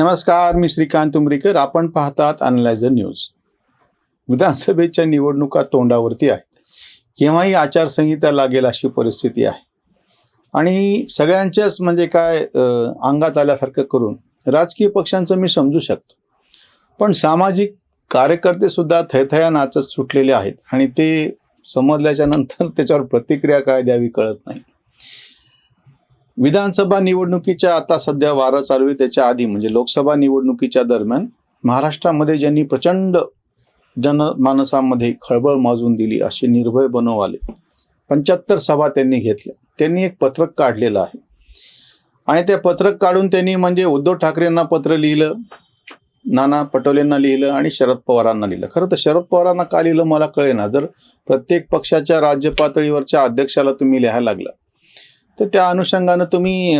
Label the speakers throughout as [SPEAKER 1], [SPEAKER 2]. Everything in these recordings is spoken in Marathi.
[SPEAKER 1] नमस्कार मी श्रीकांत उमरीकर. आपण पाहतात अनलायझर न्यूज विधानसभेच्या निवडणुका तोंडावरती आहेत. केव्हाही आचारसंहिता लागेल अशी परिस्थिती आहे. आणि सगळ्यांच्याच म्हणजे काय अंगात आल्यासारखं करून राजकीय पक्षांचं मी समजू शकतो. पण सामाजिक कार्यकर्ते सुद्धा थैथया नाचत सुटलेले आहेत आणि ते समजल्याच्या नंतर त्याच्यावर प्रतिक्रिया काय द्यावी कळत नाही. विधानसभा निवडणुकीच्या आता सध्या वारं चालू आहे त्याच्या आधी म्हणजे लोकसभा निवडणुकीच्या दरम्यान महाराष्ट्रामध्ये ज्यांनी प्रचंड जनमानसामध्ये खळबळ माजून दिली असे निर्भय बनवले पंच्याहत्तर सभा त्यांनी घेतल्या. त्यांनी एक पत्रक काढलेलं आहे. आणि ते पत्रक काढून त्यांनी म्हणजे उद्धव ठाकरेंना पत्र लिहिलं नाना पटोलेंना लिहिलं आणि शरद पवारांना लिहिलं. खरं तर शरद पवारांना का लिहिलं मला कळेना. जर प्रत्येक पक्षाच्या राज्य पातळीवरच्या अध्यक्षाला तुम्ही लिहायला लागला तर त्या अनुषंगानं तुम्ही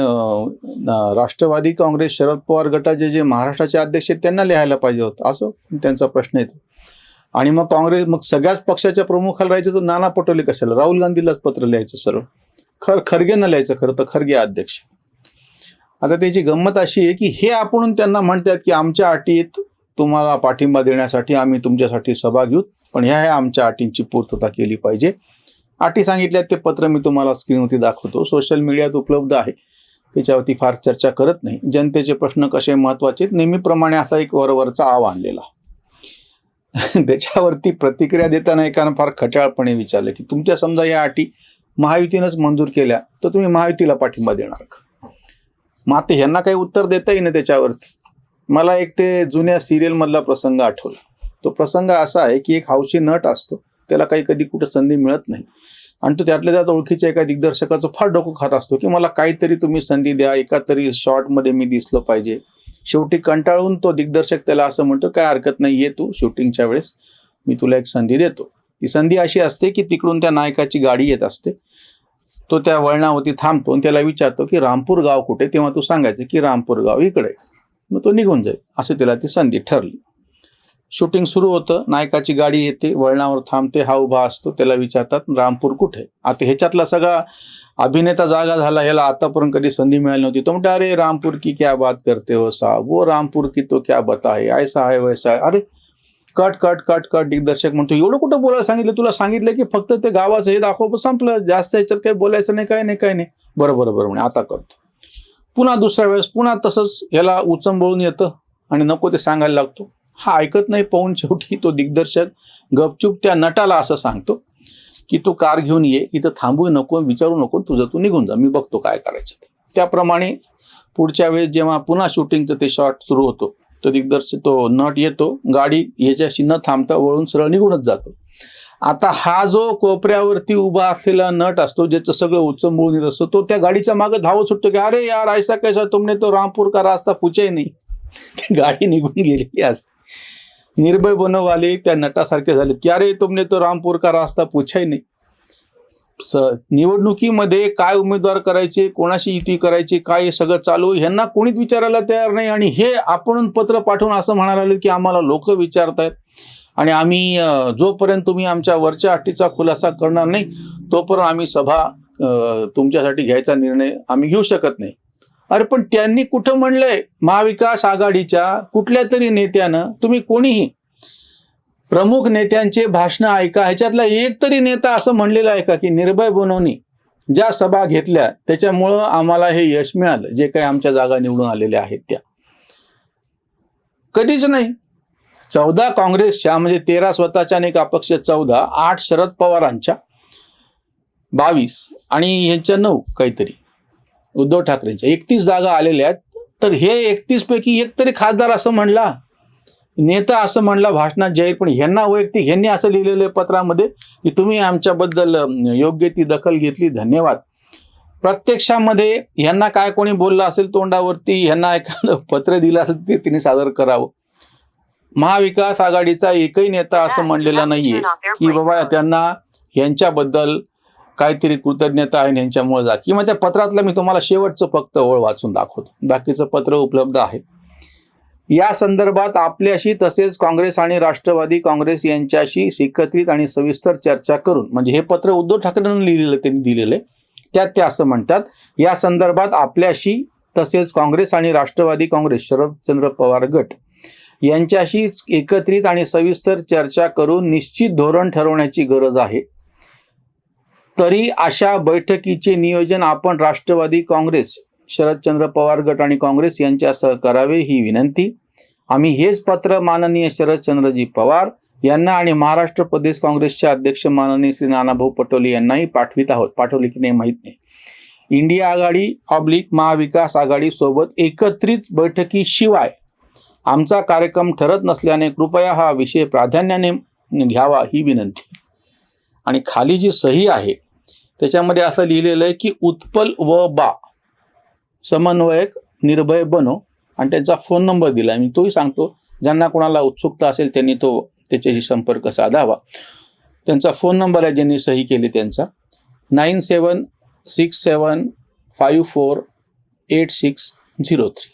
[SPEAKER 1] राष्ट्रवादी काँग्रेस शरद पवार गटाचे जे महाराष्ट्राचे अध्यक्ष आहेत त्यांना लिहायला पाहिजे होतं. असो त्यांचा प्रश्न येतो आणि मग काँग्रेस मग सगळ्याच पक्षाच्या प्रमुखाला राहायचं तर नाना पटोले कशाला? राहुल गांधीलाच पत्र लिहायचं सर्व खर खरगेनं लिहायचं खरं तर खरगे अध्यक्ष. आता त्याची गंमत अशी आहे की हे आपण त्यांना म्हणतात की आमच्या अटीत तुम्हाला पाठिंबा देण्यासाठी आम्ही तुमच्यासाठी सभा घेऊ पण ह्या ह्या आमच्या अटींची पूर्तता केली पाहिजे. अटी सांगितल्यात ते पत्र मी तुम्हाला स्क्रीनवरती दाखवतो. सोशल मीडियात उपलब्ध आहे. त्याच्यावरती फार चर्चा करत नाही. जनतेचे प्रश्न कसे महत्त्वाचे नेहमीप्रमाणे असा एक वरवरचा आव आणलेला. त्याच्यावरती प्रतिक्रिया देताना एकानं फार खट्याळपणे विचारलं की तुमच्या समजा या अटी महायुतीनंच मंजूर केल्या तर तुम्ही महायुतीला पाठिंबा देणार का? मग आता ह्यांना काही उत्तर देता येईना त्याच्यावरती. मला एक ते जुन्या सिरियलमधला प्रसंग आठवला. तो प्रसंग असा आहे की एक हौशी नट असतो. त्याला काही कधी कुठं संधी मिळत नाही. आणि तो त्यातल्या त्यात ओळखीच्या एका दिग्दर्शकाचं फार डोकं खात असतो की मला काहीतरी तुम्ही संधी द्या एका तरी शॉर्टमध्ये मी दिसलो पाहिजे. शेवटी कंटाळून तो दिग्दर्शक त्याला असं म्हणतो काय हरकत नाही ये तू शूटिंगच्या वेळेस. मी तुला एक संधी देतो. ती संधी अशी असते की तिकडून त्या नायकाची गाडी येत असते. तो त्या वळणावरती थांबतो आणि त्याला विचारतो की रामपूर गाव कुठे? तेव्हा तू सांगायचं की रामपूर गाव इकडे मग तो निघून जाईल. असं त्याला ती संधी ठरली. शूटिंग सुरू होतं. नायकाची गाडी येते वळणावर थांबते हा उभा असतो त्याला विचारतात रामपूर कुठे? आता ह्याच्यातला सगळा अभिनेता जागा झाला ह्याला आतापर्यंत कधी संधी मिळाली नव्हती. तो म्हणते अरे रामपूर की क्या बात करते हो साहब? वो रामपूर की तो क्या बता है? ऐसा आहे वैसा आहे अरे कट कट कट कट दिग्दर्शक म्हणतो एवढं कुठं बोलायला सांगितलं? तुला सांगितलं की फक्त ते गावाचं हे दाखव संपलं. जास्त याच्यात काही बोलायचं नाही काय नाही काय नाही. बरं बरं बरं म्हणे आता करतो. पुन्हा दुसऱ्या वेळेस पुन्हा तसंच याला उचंबळून येतं आणि नको ते सांगायला लागतो. हा ऐकत नाही पाहून शेवटी तो दिग्दर्शक गपचूप त्या नटाला असं सांगतो की तू कार घेऊन ये इथं थांबू नको विचारू नको तुझं तू निघून जा मी बघतो काय करायचं त्याप्रमाणे पुढच्या वेळेस जेव्हा पुन्हा शूटिंगचं ते शॉट सुरू होतो तो दिग्दर्शक तो नट येतो गाडी याच्याशी न थांबता वळून सरळ निघूनच जातो. आता हा जो कोपऱ्यावरती उभा असलेला नट असतो ज्याचं सगळं उचंबळून येत असतो तो त्या गाडीच्या मागे धावत सुटतो की अरे यार ऐसा कैसा तुमने तो रामपूर का रास्ता पूछे नाही. गाडी निघून गेलेली असते. निर्भय बनवाले त्या नटासारखे झाले की अरे तुमने तो रामपूर का रास्ता पूछा नाही? निवडणुकीमध्ये काय उमेदवार करायचे कोणाशी युती करायची काय हे सगळं चालू यांना ह्यांना कोणीच विचारायला तयार नाही. आणि हे आपण पत्र पाठवून असं म्हणायला लागले की आम्हाला लोक विचारतायत. आणि आम्ही जोपर्यंत तुम्ही आमच्या वरच्या अटीचा खुलासा करणार नाही तोपर्यंत आम्ही सभा तुमच्यासाठी घ्यायचा निर्णय आम्ही घेऊ शकत नाही. अरे पण त्यांनी कुठं म्हणलंय? महाविकास आघाडीच्या कुठल्या तरी नेत्यानं तुम्ही कोणीही प्रमुख नेत्यांचे भाषणं ऐका ह्याच्यातला एक तरी नेता असं म्हणलेलं आहे का की निर्भय बनवणी ज्या सभा घेतल्या त्याच्यामुळं आम्हाला हे यश मिळालं जे काही आमच्या जागा निवडून आलेल्या आहेत त्या? कधीच नाही. चौदा काँग्रेसच्या म्हणजे तेरा स्वतःच्या आणि एक अपक्ष चौदा आठ शरद पवारांच्या बावीस आणि ह्यांच्या नऊ काहीतरी. उद्धव ठाकरेंच्या. एकतीस जागा आलेल्या आहेत. तर हे एकतीस पैकी एक तरी खासदार असं म्हणला नेता असं म्हणला भाषणात जाहीर पण ह्यांना वैयक्तिक ह्यांनी असं लिहिलेलं आहे पत्रामध्ये की तुम्ही आमच्याबद्दल योग्य ती दखल घेतली धन्यवाद. प्रत्यक्षामध्ये ह्यांना काय कोणी बोललं असेल तोंडावरती ह्यांना एखादं पत्र दिलं असेल ते तिने सादर करावं. महाविकास आघाडीचा एकही नेता असं म्हणलेला नाहीये की बाबा त्यांना यांच्याबद्दल काहीतरी कृतज्ञता आहे यांच्यामुळे जा. किंवा त्या पत्रातलं मी तुम्हाला शेवटचं फक्त ओळ वाचून दाखवतो. बाकीचं पत्र उपलब्ध आहे. या संदर्भात आपल्याशी तसेच काँग्रेस आणि राष्ट्रवादी काँग्रेस यांच्याशी एकत्रित आणि सविस्तर चर्चा करून म्हणजे हे पत्र उद्धव ठाकरेंनी लिहिलेलं त्यांनी दिलेलं आहे. त्यात ते असं म्हणतात या संदर्भात आपल्याशी तसेच काँग्रेस आणि राष्ट्रवादी काँग्रेस शरदचंद्र पवार गट यांच्याशी एकत्रित आणि सविस्तर चर्चा करून निश्चित धोरण ठरवण्याची गरज आहे. तरी अशा बैठकीचे नियोजन आपण राष्ट्रवादी काँग्रेस शरदचंद्र पवार गट आणि काँग्रेस यांच्यासह करावे ही विनंती. आम्ही हेच पत्र माननीय शरदचंद्रजी पवार यांना आणि महाराष्ट्र प्रदेश काँग्रेसचे अध्यक्ष माननीय श्री नानाभाऊ पटोले यांनाही पाठवित आहोत. पाठवले की नाही माहीत नाही. इंडिया आघाडी ऑब्लिक महाविकास आघाडी सोबत एकत्रित बैठकीशिवाय आमचा कार्यक्रम ठरत नसल्याने कृपया हा विषय प्राधान्याने घ्यावा ही विनंती. आणि खाली जी सही आहे त्याच्यामध्ये असं लिहिलेलं आहे की उत्पल व बा. समन्वयक निर्भय बनो आणि त्यांचा फोन नंबर दिला. मी तोही सांगतो. ज्यांना कोणाला उत्सुकता असेल त्यांनी तो त्याच्याशी संपर्क साधावा. त्यांचा फोन नंबर आहे ज्यांनी सही केली त्यांचा. Nine seven six seven five four eight six zero three.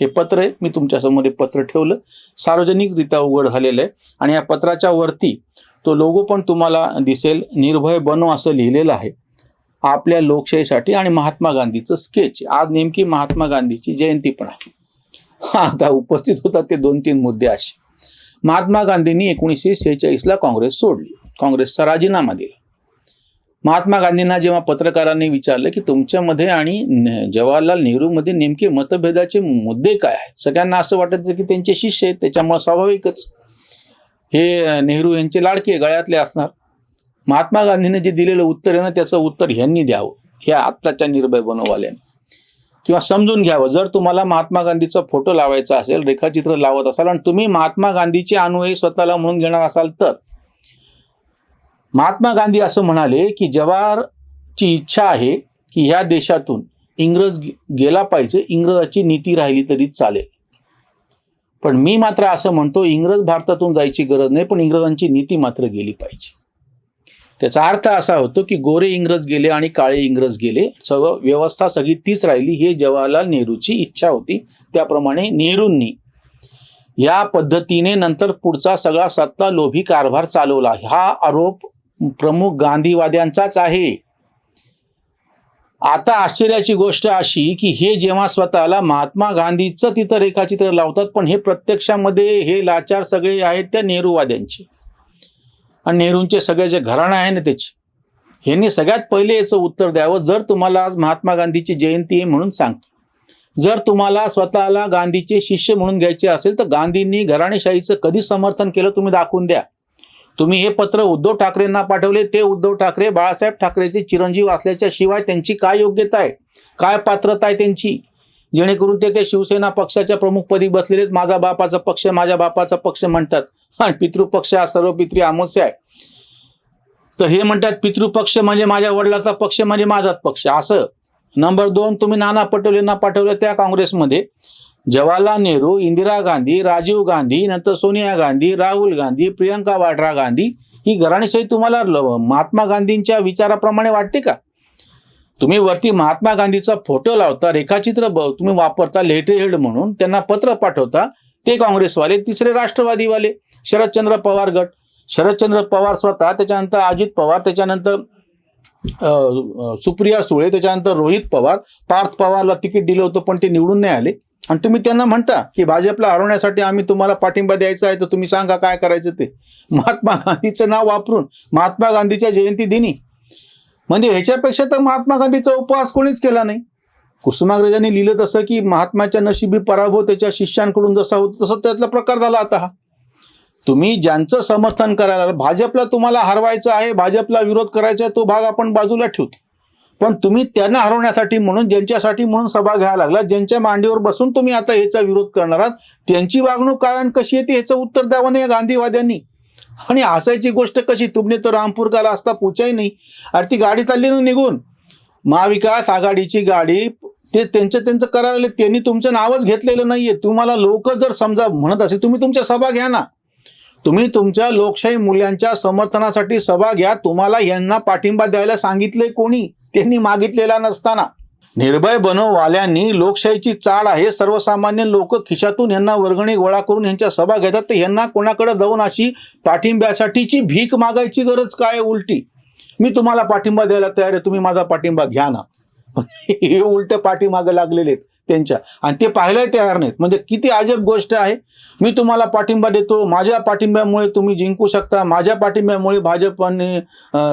[SPEAKER 1] हे पत्र आहे. मी तुमच्यासमोर हे पत्र ठेवलं. सार्वजनिकरित्या उघड झालेलं आहे. आणि या पत्राच्या वरती तो लोगो पण तुम्हाला दिसेल. निर्भय बनो असं लिहिलेलं आहे. आपल्या लोकशाहीसाठी आणि महात्मा गांधीचं स्केच आज नेमकी महात्मा गांधीची जयंती पण आहे. आता उपस्थित होतात ते दोन तीन मुद्दे असे. महात्मा गांधींनी एकोणीसशे सेहेचाळीसला काँग्रेस सोडली. काँग्रेसचा राजीनामा दिला. महात्मा गांधींना जेव्हा पत्रकारांनी विचारलं की तुमच्यामध्ये आणि जवाहरलाल नेहरूमध्ये नेमके मतभेदाचे मुद्दे काय आहेत? सगळ्यांना असं वाटत की त्यांचे शिष्य आहेत त्याच्यामुळे स्वाभाविकच हे नेहरू यांचे लाडके गळ्यातले असणार. महात्मा गांधीने जे दिलेलं उत्तर आहे ना त्याचं उत्तर ह्यांनी द्यावं. ह्या आत्ताच्या निर्भय बनववाल्याने किंवा समजून घ्यावं. जर तुम्हाला महात्मा गांधीचा फोटो लावायचा असेल रेखाचित्र लावत असाल आणि तुम्ही महात्मा गांधीचे अनुयायी स्वतःला म्हणून घेणार असाल तर. महात्मा गांधी असं म्हणाले की जवाहरची इच्छा आहे की ह्या देशातून इंग्रज गेला पाहिजे. इंग्रजाची नीती राहिली तरी चालेल. पण मी मात्र असं म्हणतो इंग्रज भारतातून जायची गरज नाही पण इंग्रजांची नीती मात्र गेली पाहिजे. त्याचा अर्थ असा होतो की गोरे इंग्रज गेले आणि काळे इंग्रज गेले. सगळं व्यवस्था सगळी तीच राहिली. हे जवाहरलाल नेहरूची इच्छा होती. त्याप्रमाणे नेहरूंनी या पद्धतीने नंतर पुढचा सगळा सत्ता लोभी कारभार चालवला. हा आरोप प्रमुख गांधीवाद्यांचाच आहे. आता आश्चर्याची गोष्ट अशी की हे जेव्हा स्वतःला महात्मा गांधीचं तिथं रेखाचित्र लावतात पण हे प्रत्यक्षामध्ये हे लाचार सगळे आहेत त्या नेहरूवाद्यांचे. आणि नेहरूंचे सगळे जे घराणं आहे ना त्याचे ह्यांनी सगळ्यात पहिले याचं उत्तर द्यावं जर तुम्हाला आज महात्मा गांधीची जयंती आहे म्हणून सांगतो. जर तुम्हाला स्वतःला गांधीचे शिष्य म्हणून घ्यायचे असेल तर गांधींनी घराणेशाहीचं कधी समर्थन केलं तुम्ही दाखवून द्या. तुम्ही हे पत्र उद्धव ठाकरेंना पाठवले ते उद्धव ठाकरे बाळासाहेब ठाकरेचे चिरंजीव असल्याच्या शिवाय त्यांची काय योग्यता आहे? काय पात्रता आहे त्यांची? जेणेकरून ते काही शिवसेना पक्षाच्या प्रमुखपदी बसलेले आहेत. माझा बापाचा पक्ष माझ्या बापाचा पक्ष म्हणतात. आणि पितृपक्ष हा सर्व पित्री अमावस्या आहे. तर हे म्हणतात पितृपक्ष म्हणजे माझ्या वडिलाचा पक्ष म्हणजे माझाच पक्ष. असं. नंबर दोन तुम्ही नाना पटोलेंना पाठवलं त्या काँग्रेसमध्ये. जवाहरलाल नेहरू इंदिरा गांधी राजीव गांधी नंतर सोनिया गांधी राहुल गांधी प्रियंका वाड्रा गांधी. ही घराणेशाही तुम्हाला महात्मा गांधींच्या विचाराप्रमाणे वाटते का? तुम्ही वरती महात्मा गांधीचा फोटो लावता रेखाचित्र ब- तुम्ही वापरता लेटर हेड म्हणून त्यांना पत्र पाठवता ते काँग्रेसवाले तिसरे राष्ट्रवादीवाले शरदचंद्र पवार गट. शरदचंद्र पवार स्वतः त्याच्यानंतर अजित पवार त्याच्यानंतर सुप्रिया सुळे त्याच्यानंतर रोहित पवार पार्थ पवारला तिकीट दिलं होतं पण ते निवडून नाही आले. आणि तुम्ही त्यांना म्हणता की भाजपला हरवण्यासाठी आम्ही तुम्हाला पाठिंबा द्यायचा आहे तर तुम्ही सांगा काय करायचं ते. महात्मा गांधीचं नाव वापरून महात्मा गांधीच्या जयंती दिनी म्हणजे ह्याच्यापेक्षा तर महात्मा गांधीचा उपवास कोणीच केला नाही. कुसुमाग्रजांनी लिहिलं तसं की महात्माच्या नशिबी पराभव त्याच्या शिष्यांकडून जसा होतो तसं त्यातला प्रकार झाला आता हा. तुम्ही ज्यांचं समर्थन करायला भाजपला तुम्हाला हरवायचं आहे भाजपला विरोध करायचा आहे तो भाग आपण बाजूला ठेवतो. पण तुम्ही त्यांना हरवण्यासाठी म्हणून ज्यांच्यासाठी म्हणून सभा घ्यायला लागला ज्यांच्या मांडीवर बसून तुम्ही आता ह्याचा विरोध करणार आहात त्यांची वागणूक काय आणि कशी येते ह्याचं उत्तर द्यावं नाही या गांधीवाद्यांनी. आणि असायची गोष्ट कशी? तुमने तो रामपूर का रास्ता नाही. अरे ती गाडी चालली ना निघून. महाविकास आघाडीची गाडी ते त्यांचं त्यांचं करायला लागले. त्यांनी तुमचं नावच घेतलेलं नाहीये. तुम्हाला लोक जर समजा म्हणत असेल तुम्ही तुमच्या सभा घ्या ना. तुम्ही तुमच्या लोकशाही मूल्यांच्या समर्थनासाठी सभा घ्या. तुम्हाला यांना पाठिंबा द्यायला सांगितले कोणी? त्यांनी मागितलेला नसताना. निर्भय बनववाल्यांनी लोकशाहीची चाळ आहे. सर्वसामान्य लोक खिशातून यांना वर्गणी गोळा करून यांच्या सभा घेतात. तर यांना कोणाकडे जाऊन अशी पाठिंब्यासाठीची भीक मागायची गरज काय उलटी? मी तुम्हाला पाठिंबा द्यायला तयार आहे. तुम्ही माझा पाठिंबा घ्या ना. हे उलट पाठीमागं लागलेले आहेत त्यांच्या. आणि ते पाहायलाही तयार नाहीत. म्हणजे किती अजब गोष्ट आहे. मी तुम्हाला पाठिंबा देतो. माझ्या पाठिंब्यामुळे तुम्ही जिंकू शकता. माझ्या पाठिंब्यामुळे भाजप आणि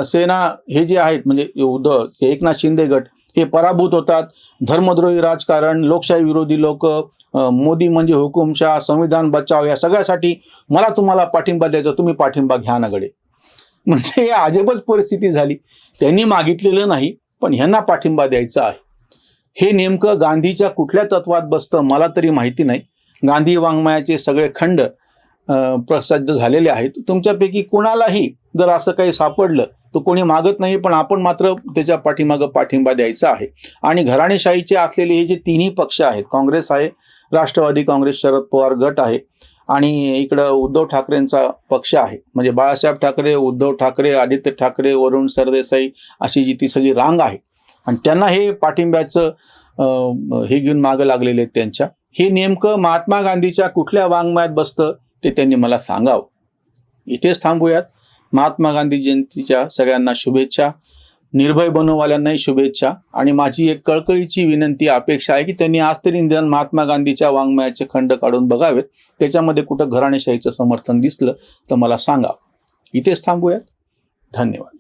[SPEAKER 1] सेना हे जे आहेत म्हणजे उद्धव एकनाथ शिंदे गट हे पराभूत होतात. धर्मद्रोही राजकारण लोकशाही विरोधी लोक मोदी म्हणजे हुकुमशाह संविधान बचाव या सगळ्यासाठी मला तुम्हाला पाठिंबा द्यायचा तुम्ही पाठिंबा घ्या नगडे म्हणजे हे अजबच परिस्थिती झाली. त्यांनी मागितलेलं नाही पण ह्यांना पाठिंबा द्यायचा आहे. हे नेमकं गांधीच्या कुठल्या तत्वात बसतं मला तरी माहिती नाही. गांधी वाङ्मयाचे सगळे खंड प्रसिद्ध झालेले आहेत. तुमच्यापैकी कुणालाही जर असं काही सापडलं तर कोणी मागत नाही पण आपण मात्र त्याच्या पाठीमागं पाठिंबा द्यायचा आहे. आणि घराणेशाहीचे असलेले हे जे तिन्ही पक्ष आहेत काँग्रेस आहे राष्ट्रवादी काँग्रेस शरद पवार गट आहे आणि इकडं उद्धव ठाकरेंचा पक्ष आहे. म्हणजे बाळासाहेब ठाकरे उद्धव ठाकरे आदित्य ठाकरे वरुण सरदेसाई अशी जी ती सगळी रांग आहे. आणि त्यांना हे पाठिंब्याचं हे घेऊन मागं लागलेले आहेत त्यांच्या. हे नेमकं महात्मा गांधीच्या कुठल्या वाङ्मयात बसतं ते त्यांनी मला सांगावं. इथेच थांबूयात. महात्मा गांधी जयंतीच्या सगळ्यांना शुभेच्छा निर्भय बनववाल्यांनाही शुभेच्छा आणि माझी एक कळकळीची विनंती अपेक्षा आहे की त्यांनी आज तरी निदान महात्मा गांधीच्या वाङ्मयाचे खंड काढून बघावेत. त्याच्यामध्ये कुठं घराणेशाहीचं समर्थन दिसलं तर मला सांगा. इथेच थांबूयात. धन्यवाद.